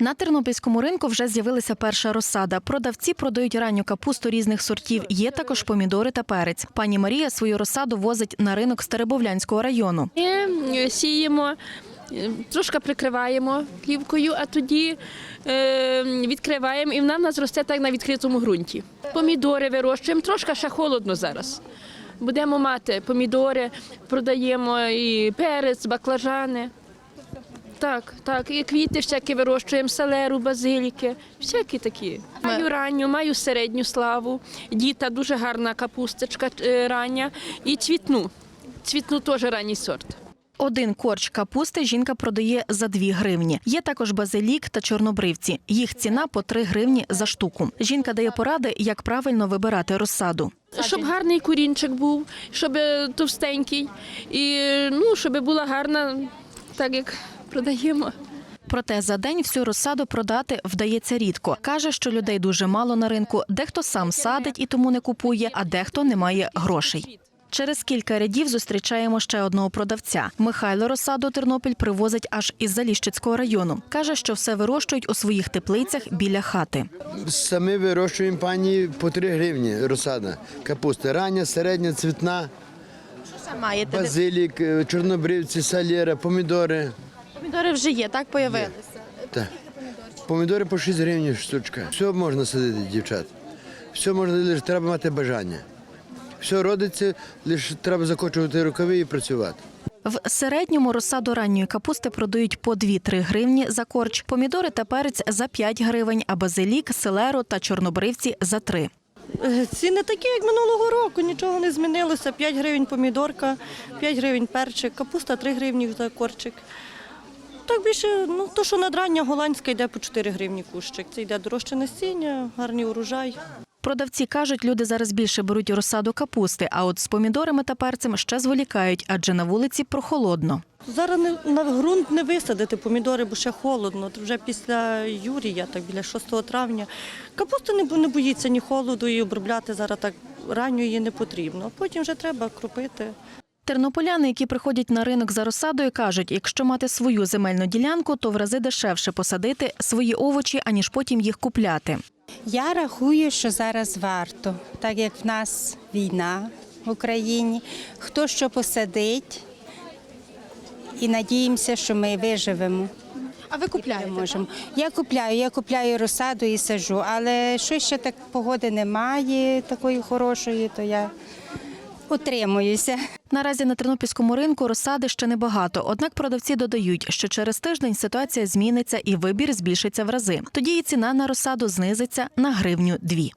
На тернопільському ринку вже з'явилася перша розсада. Продавці продають ранню капусту різних сортів. Є також помідори та перець. Пані Марія свою розсаду возить на ринок Старобовлянського району. Ми е, сіємо, е, трошки прикриваємо плівкою, а тоді е, відкриваємо, і вона в нас росте так на відкритому ґрунті. Помідори вирощуємо, трошки ще холодно зараз. Будемо мати помідори, продаємо і перець, баклажани. Так, так, і квіти всякі вирощуємо, селеру, базиліки, всякі такі. Маю ранню, маю середню славу, діта дуже гарна капусточка е, рання і цвітну. Цвітну теж ранній сорт. Один корч капусти жінка продає за 2 гривні. Є також базилік та чорнобривці. Їх ціна по 3 гривні за штуку. Жінка дає поради, як правильно вибирати розсаду. Щоб гарний курінчик був, щоб е, товстенький, і ну, щоб була гарна, так як продаємо. Проте за день всю розсаду продати вдається рідко. Каже, що людей дуже мало на ринку. Дехто сам садить і тому не купує, а дехто не має грошей. Через кілька рядів зустрічаємо ще одного продавця. Михайло розсаду Тернопіль привозить аж із Заліщицького району. Каже, що все вирощують у своїх теплицях біля хати. Самі вирощуємо пані по 3 гривні розсада. Капуста рання, середня, цвітна, базилік, е, чорнобривці, салєра, помідори. Помідори вже є, так появилися. Так. Помідори по 6 гривень штучка. Все можна садити, дівчат. Все можна, лише треба мати бажання. Все родиться, лише треба закочувати рукави і працювати. В середньому розсаду ранньої капусти продають по 2-3 гривні за корч, помідори та перець за 5 гривень, а базилік, селеру та чорнобривці за 3. Е, Ціни такі, як минулого року, нічого не змінилося. 5 гривень помідорка, 5 гривень перчик, капуста 3 гривні за корчик. Так більше, ну то, що надрання голландська йде по 4 гривні кущик. Це йде дорожче насіння, гарний урожай. Продавці кажуть, люди зараз більше беруть розсаду капусти, а от з помідорами та перцем ще зволікають, адже на вулиці прохолодно. Зараз не, на ґрунт не висадити помідори, бо ще холодно. Вже після Юрія, так біля 6 травня. Капуста не, не боїться ні холоду і обробляти зараз так ранньо її не потрібно. Потім вже треба кропити. Тернополяни, які приходять на ринок за розсадою, кажуть, якщо мати свою земельну ділянку, то в рази дешевше посадити свої овочі, аніж потім їх купляти. Я рахую, що зараз варто, так як в нас війна в Україні, хто що посадить, і надіємося, що ми виживемо. А ви Можемо. Я купляю, я купляю розсаду і сажу, але що ще так погоди немає такої хорошої, то я утримуюся. Наразі на тернопільському ринку розсади ще небагато. Однак продавці додають, що через тиждень ситуація зміниться і вибір збільшиться в рази. Тоді і ціна на розсаду знизиться на гривню дві.